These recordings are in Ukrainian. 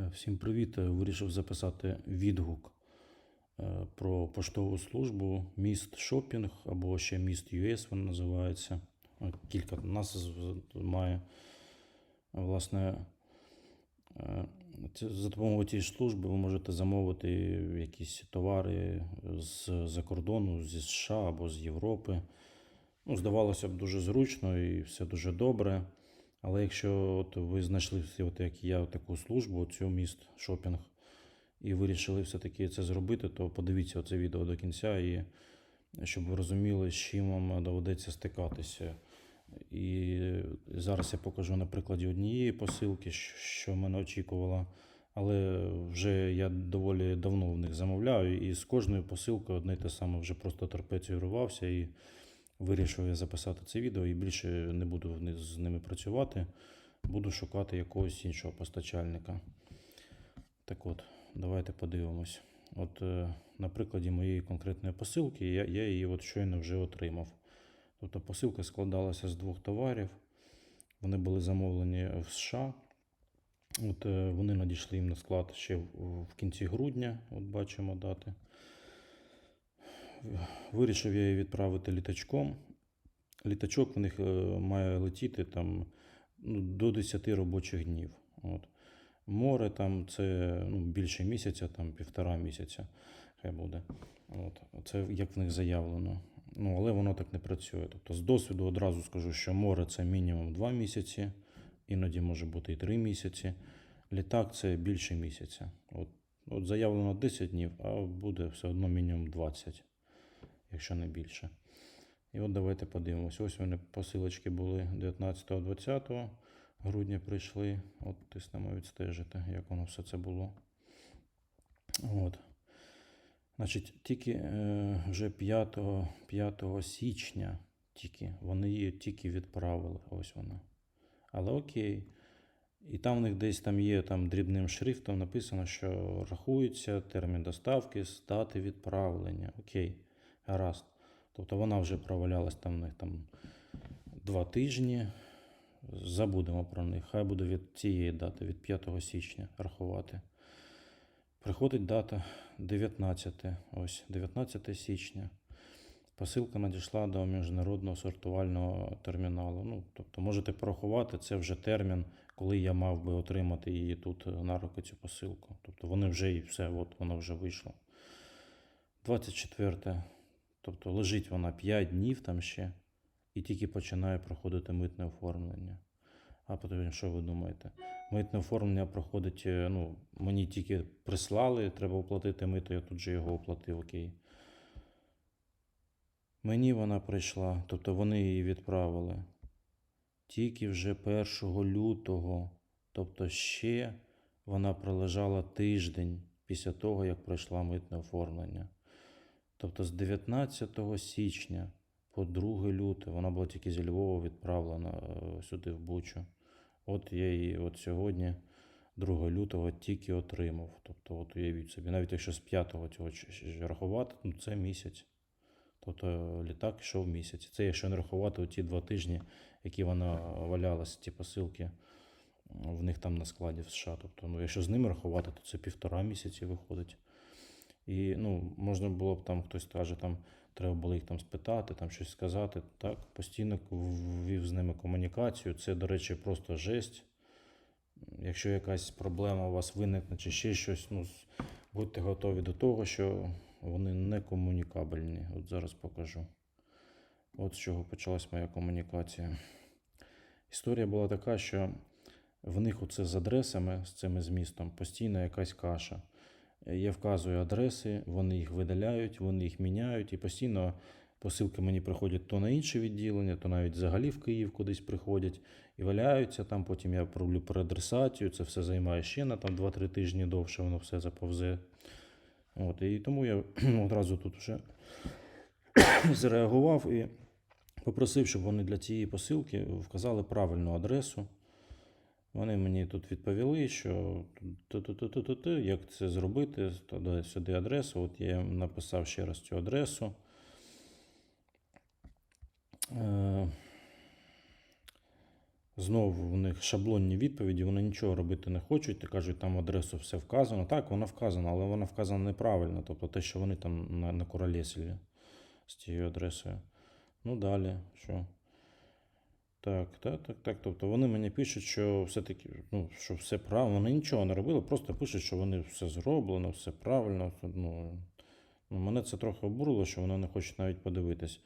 Е, Всім привіт! Е, Вирішив записати відгук е, про поштову службу міст Шопінг або ще міст US він називається. Кілька назв має. Власне, за допомогою цієї служби ви можете замовити якісь товари з-за кордону, зі США або з Європи. Ну, здавалося б, дуже зручно і все дуже добре. Але якщо от ви знайшли, от як я, таку службу, цю міст шопінг, і вирішили все-таки це зробити, то подивіться це відео до кінця, і щоб ви розуміли, з чим вам доведеться стикатися. І зараз я покажу на прикладі однієї посилки, що- мене очікувало. Але вже я доволі давно в них замовляю, і з кожною посилкою одне й те саме вже просто терпець і вирішив я записати це відео і більше не буду з ними працювати. Буду шукати якогось іншого постачальника. Так от, давайте подивимось. От е, на прикладі моєї конкретної посилки я, я її от щойно вже отримав. Тобто посилка складалася з двох товарів. Вони були замовлені в США. От е, вони надійшли їм на склад ще в, в кінці грудня, от бачимо дати. Вирішив я її відправити літачком. Літачок в них е, має летіти там ну, до 10 робочих днів. От. Море там це ну, більше місяця, там півтора місяця хай буде. От. Це як в них заявлено. Ну, але воно так не працює. Тобто, з досвіду одразу скажу, що море це мінімум 2 місяці, іноді може бути і 3 місяці. Літак це більше місяця. От, от заявлено 10 днів, а буде все одно мінімум 20 якщо не більше. І от давайте подивимось. Ось вони посилочки були 19-20 грудня прийшли. От тиснемо відстежити, як воно все це було. От. Значить, тільки е, вже 5, 5 січня тільки, вони її тільки відправили. Ось вона. Але окей. І там в них десь там є там дрібним шрифтом написано, що рахується термін доставки дати відправлення. Окей. Гаразд. Тобто вона вже провалялась там в них там два тижні. Забудемо про них. Хай буде від цієї дати, від 5 січня рахувати. Приходить дата 19. Ось 19 січня. Посилка надійшла до міжнародного сортувального терміналу. Ну, тобто, можете порахувати, це вже термін, коли я мав би отримати її тут на руки цю посилку. Тобто вони вже і все, от воно вже вийшло. 24. Тобто лежить вона 5 днів там ще, і тільки починає проходити митне оформлення. А потім, що ви думаєте? Митне оформлення проходить, е, ну, мені тільки прислали, треба оплатити мито, я тут же його оплатив, окей. Мені вона прийшла, тобто вони її відправили. Тільки вже 1 лютого, тобто ще вона пролежала тиждень після того, як пройшла митне оформлення. Тобто з 19 січня по 2 лютого вона була тільки зі Львова відправлена е, сюди в Бучу. От я її от сьогодні, 2 лютого, тільки отримав. Тобто, от уявіть собі, навіть якщо з 5 цього рахувати, ну це місяць. Тобто літак йшов місяць. Це якщо не рахувати ті два тижні, які вона валялася, ті посилки в них там на складі в США. Тобто, ну, якщо з ними рахувати, то це півтора місяці виходить. І ну, можна було б там, хтось каже, там треба було їх там спитати, там щось сказати. Так, постійно ввів з ними комунікацію. Це, до речі, просто жесть. Якщо якась проблема у вас виникне чи ще щось, ну, будьте готові до того, що вони не комунікабельні. От зараз покажу. От з чого почалась моя комунікація. Історія була така, що в них оце з адресами, з цими змістом, постійно якась каша. Я вказую адреси, вони їх видаляють, вони їх міняють, і постійно посилки мені приходять то на інше відділення, то навіть взагалі в Київ кудись приходять і валяються там. Потім я роблю переадресацію, це все займає ще на там 2-3 тижні довше, воно все заповзе. От, і тому я одразу тут вже зреагував і попросив, щоб вони для цієї посилки вказали правильну адресу. Вони мені тут відповіли, що як це зробити, туди сюди адресу. От я їм написав ще раз цю адресу. Е, Знову в них шаблонні відповіді, вони нічого робити не хочуть, кажуть, там адресу все вказано. Так, вона вказана, але вона вказана неправильно. Тобто те, що вони там на, накуролесили з тією адресою. Ну, далі, що? Так, так, так, так. Тобто вони мені пишуть, що все-таки, ну, що все правильно. Вони нічого не робили, просто пишуть, що вони все зроблено, все правильно. Ну, ну, мене це трохи обурило, що вони не хочуть навіть подивитись.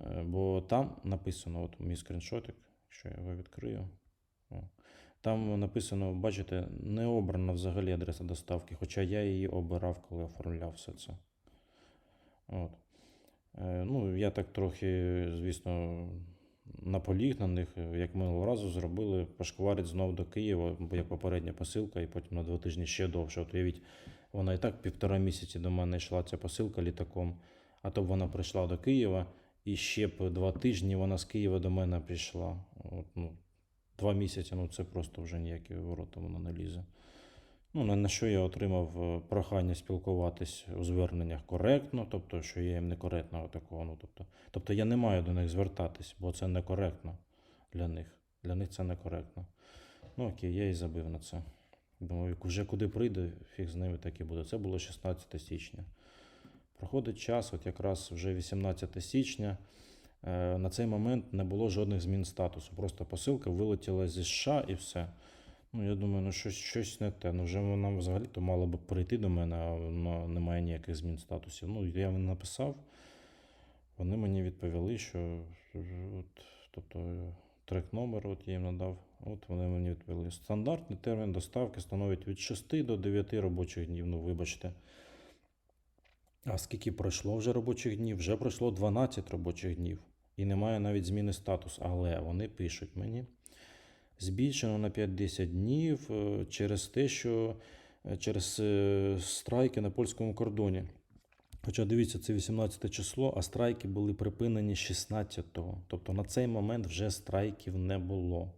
Е, Бо там написано, от мій скріншотик, якщо я його відкрию. Там написано, бачите, не обрана взагалі адреса доставки, хоча я її обирав, коли оформляв все це. От. Е, Ну, я так трохи, звісно, на них, е, як минулого разу зробили, пошкварить знов до Києва, як попередня посилка, і потім на два тижні ще довше. От уявіть, вона і так півтора місяці до мене йшла ця посилка літаком, а то б вона прийшла до Києва, і ще б два тижні вона з Києва до мене прийшла. От, ну, два місяці, ну це просто вже ніякі ворота вона не лізе. Ну, на, що я отримав е, прохання спілкуватись у зверненнях коректно, тобто, що я їм некоректного такого. Ну, тобто, тобто я не маю до них звертатись, бо це некоректно для них. Для них це некоректно. Ну окей, я і забив на це. Думаю, вже куди прийде, фіг з ними так і буде. Це було 16 січня. Проходить час, от якраз вже 18 січня. Е, На цей момент не було жодних змін статусу. Просто посилка вилетіла зі США і все. Ну, я думаю, ну щось, щось не те. Ну, вже вона взагалі-то мала б прийти до мене, а воно немає ніяких змін статусів. Ну, я написав. Вони мені відповіли, що от, тобто трек номер от я їм надав. От вони мені відповіли. Стандартний термін доставки становить від 6 до 9 робочих днів. Ну, вибачте. А скільки пройшло вже робочих днів? Вже пройшло 12 робочих днів. І немає навіть зміни статусу. Але вони пишуть мені. Збільшено на 5-10 днів е, через те, що е, через е, страйки на польському кордоні. Хоча дивіться, це 18 число, а страйки були припинені 16-го. Тобто на цей момент вже страйків не було.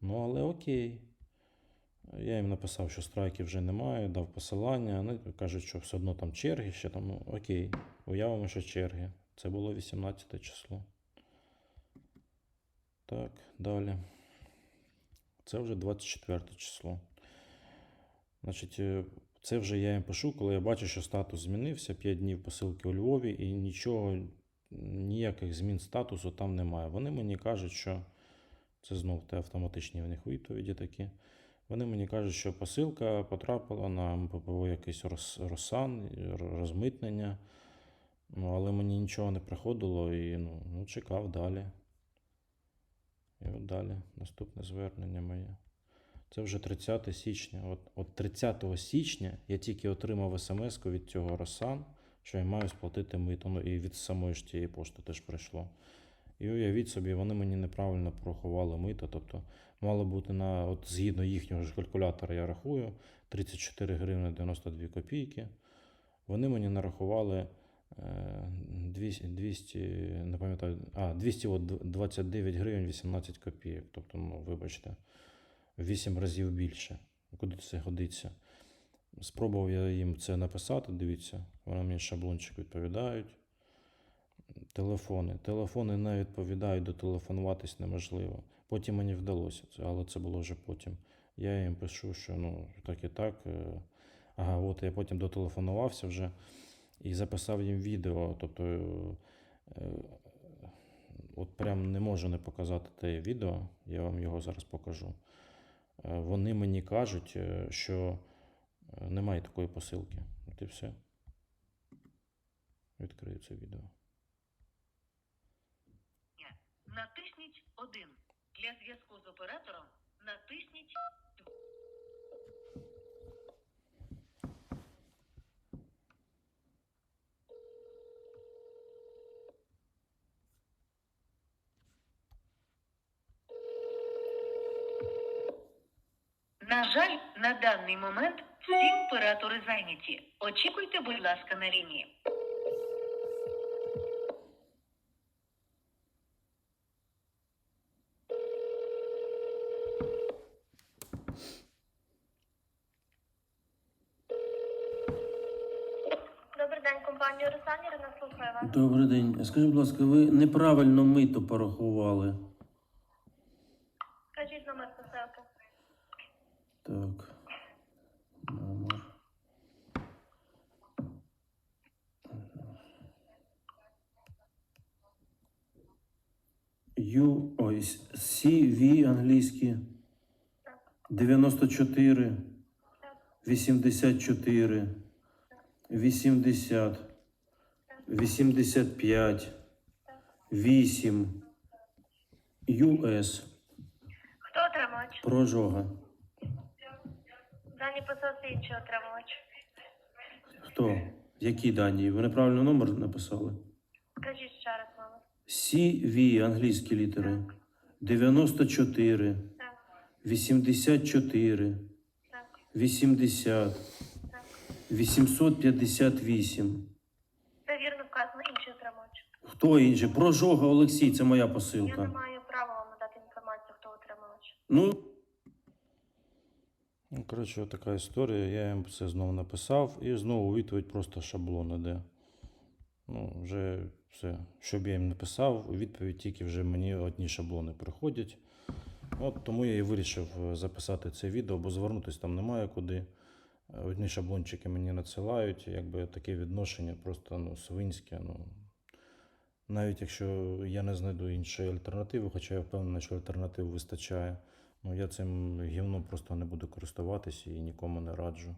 Ну, але окей. Я їм написав, що страйків вже немає, дав посилання. Вони кажуть, що все одно там черги, ще там, ну окей, уявимо, що черги. Це було 18 число. Так, далі. Це вже 24 число. Значить, е, це вже я їм пишу, коли я бачу, що статус змінився. 5 днів посилки у Львові, і нічого, ніяких змін статусу там немає. Вони мені кажуть, що це знов те автоматичні в них відповіді такі. Вони мені кажуть, що посилка потрапила на МППО якийсь роз- розсан, розмитнення. Ну, але мені нічого не приходило і ну, ну, чекав далі. І от далі наступне звернення моє. Це вже 30 січня. От, от 30 січня я тільки отримав смс від цього Росан, що я маю сплатити мито. Ну і від самої ж тієї пошти теж прийшло. І уявіть собі, вони мені неправильно порахували мито. Тобто мало бути на, от згідно їхнього ж калькулятора, я рахую 34 гривни 92 копійки. Вони мені нарахували е, 200, 200 не пам'ятаю, а, 229 гривень 18 копійок. Тобто, ну, вибачте, 8 разів більше. Куди це годиться? Спробував я їм це написати, дивіться, вони мені шаблончик відповідають. Телефони. Телефони не відповідають, дотелефонуватись неможливо. Потім мені вдалося це, але це було вже потім. Я їм пишу, що ну так і так. е, Ага, от я потім дотелефонувався вже і записав їм відео. Тобто, е, е, от прям не можу не показати те відео, я вам його зараз покажу. Е, Вони мені кажуть, що немає такої посилки. От і все. Відкрию це відео. Натисніть 1. Для зв'язку з оператором натисніть На жаль, на даний момент всі оператори зайняті. Очікуйте, будь ласка, на лінії. Добрий день, компанія Русан, Ірина слухає вас. Добрий день. Скажіть, будь ласка, ви неправильно мито порахували. Так. Номер. Ю, ой, CV англійський. 94, 84, 80, 85, 8, US, Хто отримувач? прожога. Дані посилці інший отримувач. Хто? Які дані? Ви неправильно номер написали? Скажіть ще раз номер. CV, англійські літери. 94, Так, 84, так, 80, так. 858. Це вірно вказано інший отримувач. Хто інший? Прожога Олексій, це моя Я не посилка. маю права вам надати інформацію, хто отримувач. Ну. Ну, коротше, така історія. Я їм це знову написав і знову відповідь просто шаблон іде. Ну, вже все. Щоб я їм написав, у відповідь тільки вже мені одні шаблони приходять. От тому я і вирішив е, записати це відео, бо звернутися там немає куди. Е, Одні шаблончики мені надсилають, якби таке відношення просто ну, свинське. Ну, навіть якщо я не знайду іншої альтернативи, хоча я впевнений, що альтернатив вистачає. Ну, я цим гівном просто не буду користуватися і нікому не раджу.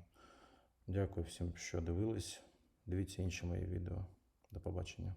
Дякую всім, що дивились. Дивіться інші мої відео. До побачення.